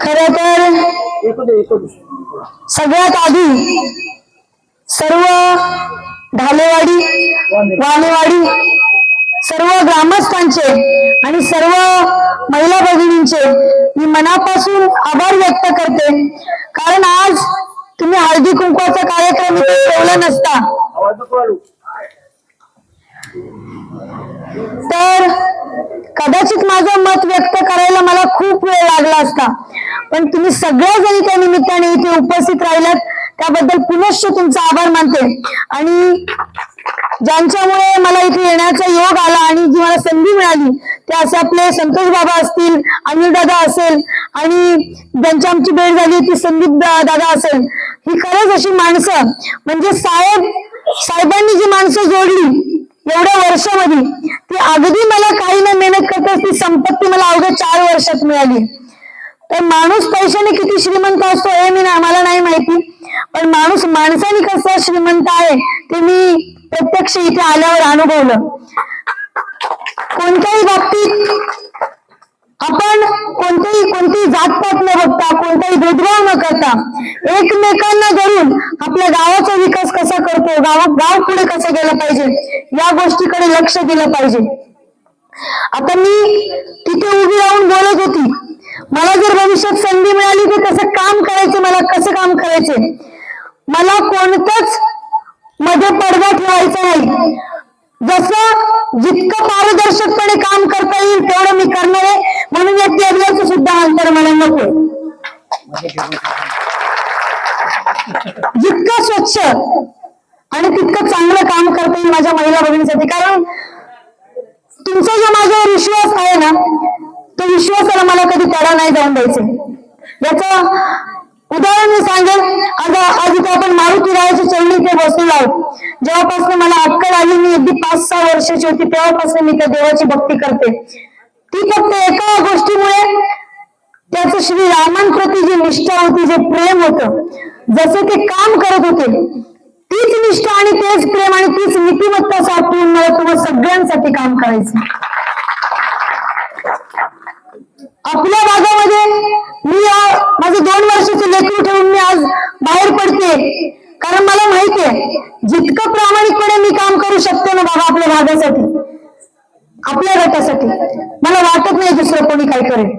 खर तर सगळ्यात आधी सर्व ढालेवाडी वानेवाडी सर्व ग्रामस्थांचे आणि सर्व महिला भगिनींचे मी मनापासून आभार व्यक्त करते. कारण आज तुम्ही हळदी कुंकवाचा कार्यक्रम ठेवला नसता. तर कदाचित माझं मत व्यक्त करायला मला खूप वेळ लागला असता. पण तुम्ही सगळ्या जणी त्या निमित्ताने इथे उपस्थित राहिलात. त्याबद्दल पुनश्च तुमचा आभार मानते. आणि ज्यांच्यामुळे मला इथे येण्याचा योग आला आणि जी मला संधी मिळाली ते असे आपले संतोष बाबा असतील अनिल दादा असेल आणि ज्यांची आमची भेट झाली ती संदीप दादा असेल. ही खरंच अशी माणसं म्हणजे साहेब साहेबांनी जी माणसं जोडली एवढ्या वर्षामध्ये. ती अगदी मला काही न मेहनत करता ती संपत्ती मला अवघ्या चार वर्षात मिळाली. तर माणूस पैशाने किती श्रीमंत असतो हे मी आम्हाला मला नाही माहिती. पण माणूस माणसाने कसा श्रीमंत आहे ते मी प्रत्यक्ष इथे आल्यावर अनुभवलं. कोणत्याही बाबतीत आपण कोण कोणतीही जातपात न बघता कोणताही भेदभाव न करता एकमेकांना धरून आपल्या गावाचा विकास कसा करतो गावात गाव पुढे कसं गेलं पाहिजे या गोष्टीकडे लक्ष दिलं पाहिजे. आता मी तिथे उभी राहून बोलत होती. मला जर भविष्यात संधी मिळाली तर कसं काम करायचं मला कसं काम करायचे? मला कोणतंच मध्ये पडदा ठेवायचा नाही. जसं जितकं पारदर्शकपणे काम करता येईल तेवढं मी करणार आहे. म्हणून या टेबलाचं सुद्धा अंतर मला नको. जितकं स्वच्छ आणि तितकं चांगलं काम करता येईल माझ्या महिला भगिनीसाठी. कारण तुमचा जो माझ्यावर विश्वास आहे ना तो विश्वासाला मला कधी तडा नाही जाऊन द्यायचे. याचं उदाहरण मी सांगेल आज आज इथे आपण मारुती रायाच्या चरणी इथे बसलेलो आहोत. जेव्हापासून मला अक्कल आली मी अगदी पाच सहा वर्षाची होती तेव्हापासून मी त्या देवाची भक्ती करते. ती फक्त एका गोष्टीमुळे त्याचं श्री रामांप्रती जी निष्ठा होती जे प्रेम होतं जसे ते काम करत होते तीच निष्ठा आणि तेच प्रेम आणि तीच नीतिमत्ता साठवून मला तुम्हाला सगळ्यांसाठी काम करायचं. आपल्या भागामध्ये मी माझे दोन वर्षाचे लेकरू ठेवून मी आज बाहेर पडते. कारण मला माहितीये जितकं प्रामाणिकपणे मी काम करू शकते ना बाबा आपल्या भागासाठी आपल्या गटासाठी मला वाटत नाही दुसरं कोणी काय करेल.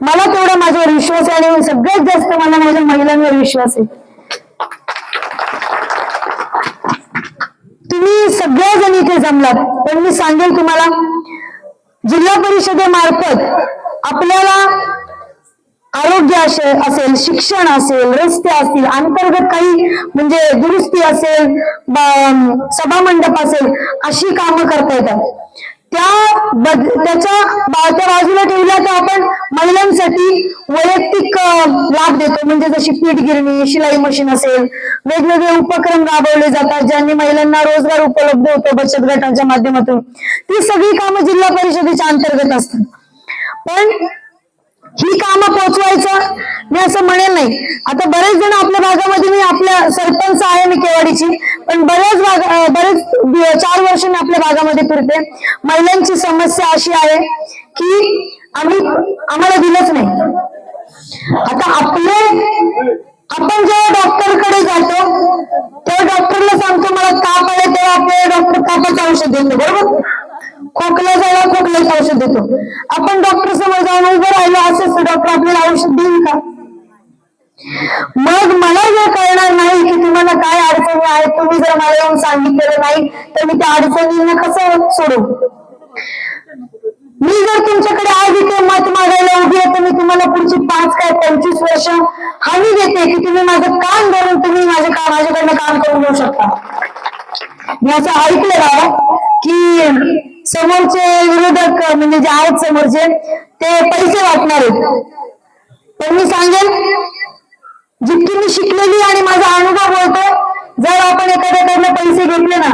मला तेवढा माझ्यावर विश्वास आहे आणि सगळ्यात जास्त मला माझ्या महिलांवर विश्वास आहे. तुम्ही सगळ्या जण इथे जमलात पण मी सांगेल तुम्हाला जिल्हा परिषदेमार्फत आपल्याला आरोग्य असेल शिक्षण असेल रस्ते असतील अंतर्गत काही म्हणजे दुरुस्ती असेल सभामंडप असेल अशी कामं करता येतात. त्या त्याच्या त्या बाजूला ठेवल्या तर आपण महिलांसाठी वैयक्तिक लाभ देतो. म्हणजे जशी पीठ गिरणी शिलाई मशीन असेल वेगवेगळे उपक्रम राबवले जातात ज्यांनी महिलांना रोजगार उपलब्ध होतो बचत गटांच्या माध्यमातून. ती सगळी कामं जिल्हा परिषदेच्या अंतर्गत असतात. पण ही कामं पोचवायचं? मी असं म्हणेल नाही. आता बरेच जण आपल्या भागामध्ये मी आपल्या सरपंच आहे मी केवाडीची पण बऱ्याच भाग बरेच चार वर्ष मी आपल्या भागामध्ये फिरते. महिलांची समस्या अशी आहे की आम्ही आम्हाला दिलंच नाही. आता आपले आपण जेव्हा डॉक्टरकडे जातो तेव्हा डॉक्टरला सांगतो मला ताप आले तेव्हा आपल्याला डॉक्टर तापाचं औषध देतो बरोबर? खोकला झाला खोकल्याचं औषध देतो. आपण डॉक्टर समोर जाऊन उभं राहिलो असंच डॉक्टर आपल्याला औषध देईल का? मग मला जर कळणार नाही की तुम्हाला काय अडचणी आहेत. तुम्ही जर मला येऊन सांगितलेलं नाही तर मी त्या अडचणींना कसं सोडू? मी जर तुमच्याकडे आज इथे मत मागायला उभी आहे तर मी तुम्हाला पुढची पाच काय पंचवीस वर्ष हमी देते की तुम्ही माझं काम धरून तुम्ही माझे काम माझ्याकडनं काम करून घेऊ शकता. मी असं ऐकलं की समोरचे विरोधक म्हणजे जे आहेत समोरचे ते पैसे वाटणार आहेत. पण मी सांगेन जितकी मी शिकलेली आणि माझा अनुभव बोलतो जर आपण एखाद्याकडनं पैसे घेतले ना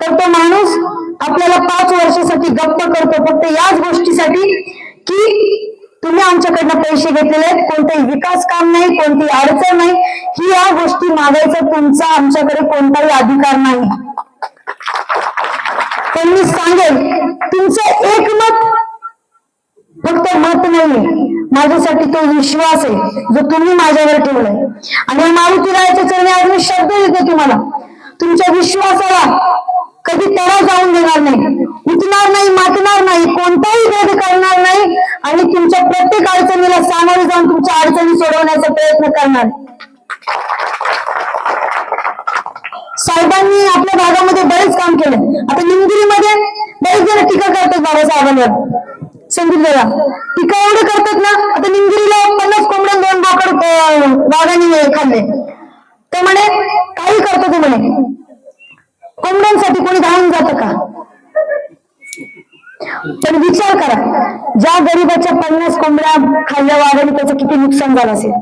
तर तो माणूस आपल्याला पाच वर्षासाठी गप्प करतो. फक्त याच गोष्टीसाठी की तुम्ही आमच्याकडनं पैसे घेतलेले आहेत कोणताही विकास काम नाही कोणतीही अडचण नाही. ही या गोष्टी मागायचा तुमचा आमच्याकडे कोणताही अधिकार नाही. पण मी सांगेल तुमचं एकमत फक्त मत नाही माझ्यासाठी तो विश्वास आहे जो तुम्ही माझ्यावर ठेवलाय. आणि मारुती रायाच्या चरणी आज मी शब्द देतो तुम्हाला. तुमच्या विश्वासाला कधी तडा जाऊन देणार नाही. उठणार नाही मातणार नाही कोणताही भेद करणार नाही. आणि तुमच्या प्रत्येक अडचणीला सामोरे जाऊन तुमच्या अडचणी सोडवण्याचा प्रयत्न करणार. साहेबांनी आपल्या भागामध्ये बरेच काम केले. आता निमगिरीमध्ये बरेच जण टीका करतात बाबासाहेबांवर. संदीप दादा टीका एवढे करतात ना आता निमगिरीला पन्नास कोंबड्या दोन बोकड अं, वाघाने खाल्ले. ते म्हणे काही करतो ते म्हणे. कोंबड्यांसाठी कोणी धावून जातं का? पण विचार करा ज्या गरीबाच्या पन्नास कोंबड्या खाल्ल्या वाघाने त्याचं किती नुकसान झालं असेल.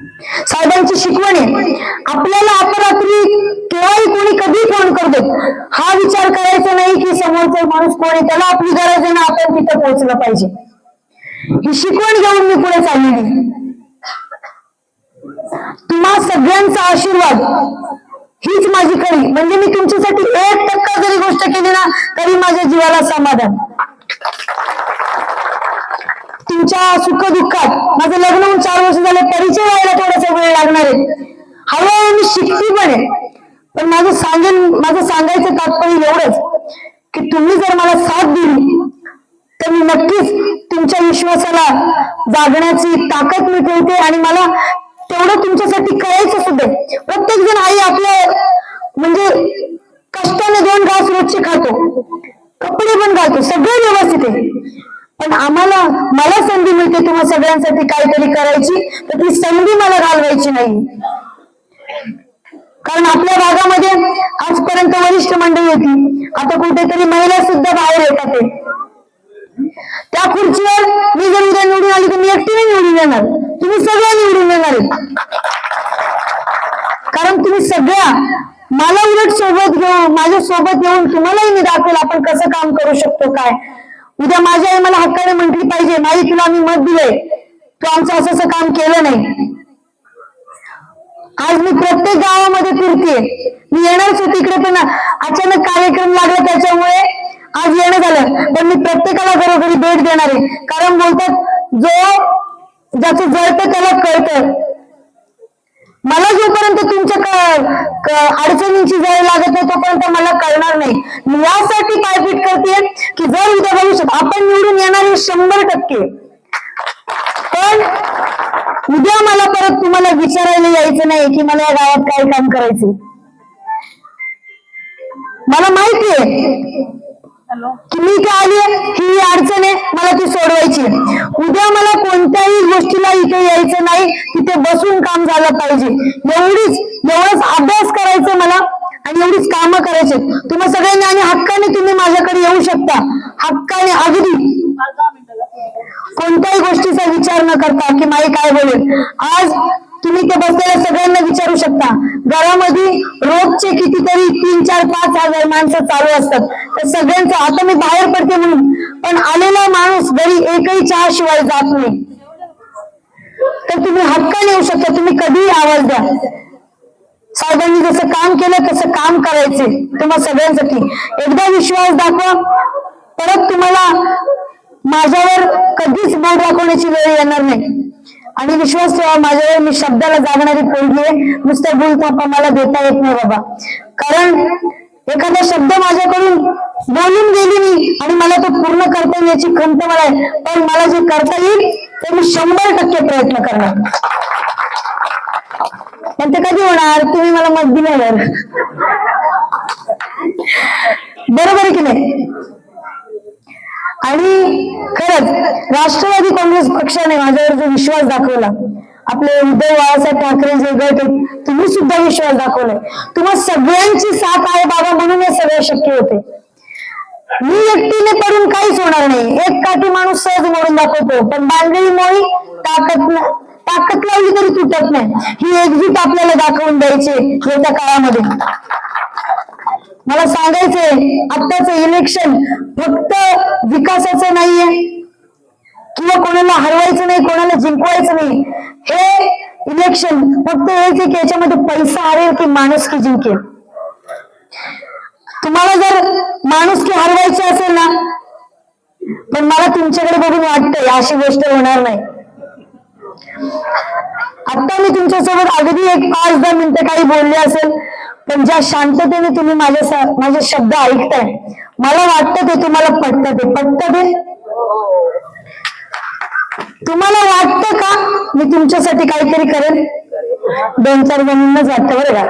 साहेबांची शिकवण. आहे आपल्याला अपरात्री केव्हाही कोणी कधी फोन करतो. हा विचार करायचा नाही की समोरचा माणूस कोण आहे त्याला आपली गरज आहे ना आपण तिथं पोहोचलं पाहिजे. ही शिकवण घेऊन मी पुढे चाललेली. तुम्हा सगळ्यांचा आशीर्वाद. हीच माझी खरी म्हणजे मी तुमच्यासाठी एक टक्का जरी गोष्ट केली ना तरी माझ्या जीवाला समाधान. तुमच्या सुख दुःखात माझं लग्न होऊन चार वर्ष झाले परिचय व्हायला थोडासा वेळ लागणार आहे. हळूहळू मी शिकती पण आहे. पण माझं सांगेन माझं सांगायचं तात्पर्य एवढंच की तुम्ही जर मला साथ दिली तर मी नक्कीच तुमच्या विश्वासाला जागण्याची ताकद मी ठेवते आणि मला तेवढं तुमच्यासाठी करायचं सुद्धा प्रत्येक जण आई आपलं म्हणजे कष्टाने दोन घास रोजचे खातो कपडे पण घालतो सगळे व्यवस्थित आहे. पण आम्हाला मला संधी मिळते तुम्हा सगळ्यांसाठी काहीतरी करायची तर ती संधी मला घालवायची नाही. कारण आपल्या भागामध्ये आजपर्यंत वरिष्ठ मंडळी होती. आता कुठेतरी महिला सुद्धा बाहेर येतात ते. त्या खुर्चीवर मी जर उद्या निवडून आली तर मी एकटीने निवडून येणार. तुम्ही सगळ्या निवडून येणार आहेत. कारण तुम्ही सगळ्या मला उलट सोबत घेऊन माझ्या सोबत येऊन तुम्हालाही मी दाखवेल आपण कसं काम करू शकतो काय. उद्या माझी आई मला हक्काने म्हटली पाहिजे. नाही तुला मी मत दिले तू आमचं असं असं काम केलं नाही. आज मी प्रत्येक गावामध्ये फिरते मी येणारच होते इकडे पण अचानक कार्यक्रम लागला त्याच्यामुळे आज येणं झालं. पण मी प्रत्येकाला घरोघरी भेट देणार आहे. कारण बोलतात जो ज्याचं जळतं त्याला कळतं. मला जोपर्यंत तुमच्या अडचणींची जळ लागत नाही तोपर्यंत मला कळणार नाही. मी यासाठी पायपीट करते की जर उद्या भविष्यात आपण निवडून येणार शंभर टक्के पण उद्या मला परत तुम्हाला विचारायला यायचं नाही की मला या गावात काय काम करायचं मला माहिती आहे की मी काय आली अडचण आहे मला ती सोडवायची. उद्या मला कोणत्याही गोष्टीला इथे यायचं नाही तिथे बसून काम झालं पाहिजे. एवढीच एवढंच अभ्यास करायचं मला आणि एवढीच कामं करायचे. तुम्हा सगळ्यांनी आणि हक्काने तुम्ही माझ्याकडे येऊ शकता. हक्काने अगदी. कोणत्याही गोष्टीचा विचार न करता की माई काय बोलेल. आज तुम्ही ते बसलेल्या सगळ्यांना विचारू शकता. घरामध्ये रोजचे कितीतरी तीन चार पाच हजार माणसं चालू असतात. तर सगळ्यांचं आता मी बाहेर पडते म्हणून. पण आलेला माणूस घरी एकही चहा शिवाय जात नाही. तर तुम्ही हक्काने येऊ शकता तुम्ही कधीही आवाज द्या. साहेबांनी जसं काम केलं तसं काम करायचे. तुम्हा सगळ्यांसाठी. एकदा विश्वास दाखवा. परत तुम्हाला माझ्यावर कधीच बोट दाखवण्याची वेळ येणार नाही. आणि विश्वास ठेवा माझ्यावर मी शब्दाला जागणारी पोलगी आहे. नुसतं बोलतापा मला देता येत नाही बाबा. कारण एखादा शब्द माझ्याकडून बोलून गेली मी. आणि मला तो पूर्ण करता येईल याची खंत मला आहे पण मला जे करता येईल ते मी शंभर टक्के प्रयत्न करणार. पण ते कधी होणार? तुम्ही मला मत दिल्यावर. बरोबर आहे की नाही? आणि खरंच राष्ट्रवादी काँग्रेस पक्षाने माझ्यावर जो विश्वास दाखवला आपले उद्धव बाळासाहेब ठाकरे जे गट आहेत तुम्ही सुद्धा विश्वास दाखवलाय. तुम्हा सगळ्यांची साथ आहे बाबा म्हणून हे सगळं शक्य होते. मी एकटीने पडून काहीच होणार नाही. एक काठी माणूस सहज मोडून दाखवतो. पण बांधलेली मोळी ताकद ताकद लावली तरी तुटत नाही. ही एक्झिट आपल्याला दाखवून द्यायचे येत्या काळामध्ये. मला सांगायचंय आत्ताचं इलेक्शन फक्त विकासाचं नाहीये. किंवा कोणाला हरवायचं नाही कोणाला जिंकवायचं नाही. हे इलेक्शन फक्त हेच की याच्यामध्ये पैसा हरेल की माणूस की जिंकेल. तुम्हाला जर माणूस की हरवायची असेल ना पण मला तुमच्याकडे बघून वाटतंय अशी गोष्ट होणार नाही. आता मी तुमच्यासोबत अगदी एक पाच दहा मिनिटं काही बोलले असेल पण ज्या शांततेने तुम्ही माझ्या माझे शब्द ऐकताय मला वाटतं ते तुम्हाला पटतं ते. पटतं ते? तुम्हाला वाटतं का मी तुमच्यासाठी काहीतरी करेन? दोन चार जणांनाच वाटतं बरं का?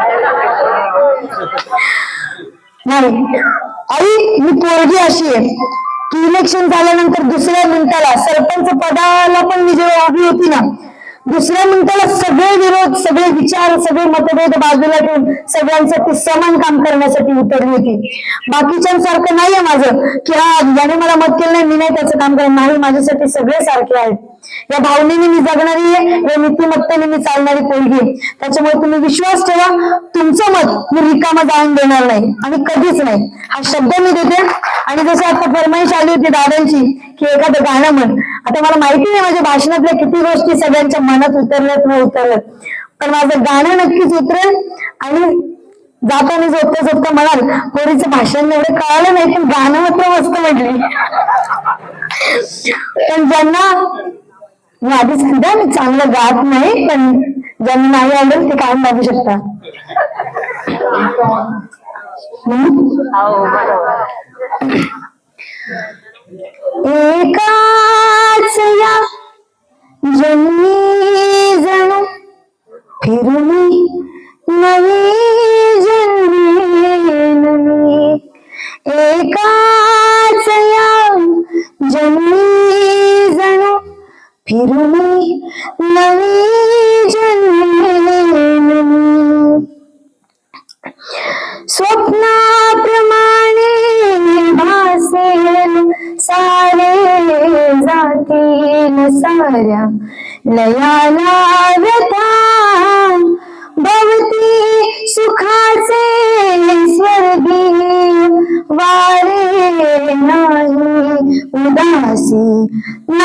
नाही. आई मी पोरगी अशी आहे. की इलेक्शन झाल्यानंतर दुसऱ्या मिनिटाला सरपंच पदाला पण मी जेव्हा हवी होती ना. दुसऱ्या मिनिटाला सगळे विरोध सगळे विचार सगळे मतभेद बाजूला ठेवून सगळ्यांसाठी समान काम करण्यासाठी उतरली होती. बाकीच्यांसारखं नाहीये माझं की हा ज्याने मला मत केलं नाही मी नाही त्याचं काम करत नाही माझ्यासाठी सगळे सारखे आहेत. या भावनेने मी जगणारी आहे या नीतिमत्तेने मी चालणारी पोरगी त्याच्यामुळे तुम्ही विश्वास ठेवा तुमचं मत मी रिकामा जाऊन देणार नाही आणि कधीच नाही. हा शब्द मी देते. आणि जसं आता फरमाईश आली होती दादांची की एखादं गाणं म्हण. आता मला माहिती नाही माझ्या भाषणातल्या किती गोष्टी सगळ्यांच्या मनात उतरल्यात न उतरल्यात. पण माझं गाणं नक्कीच उतरेल आणि जाताना झोपता झोपता म्हणाल पोरीचं भाषण एवढं कळालं नाही पण गाणं मात्र मस्त म्हटली. पण ज्यांना मी आधीच म्हणते मी चांगलं गात नाही पण ज्यांना नाही आवडेल ते कायम मागू शकता. हम्म? हो, एकाच या जन्मी जणू फिरुनी नवी जन्मी नवी. एकाच या जन्मी जणू फिरुनी नवी mm,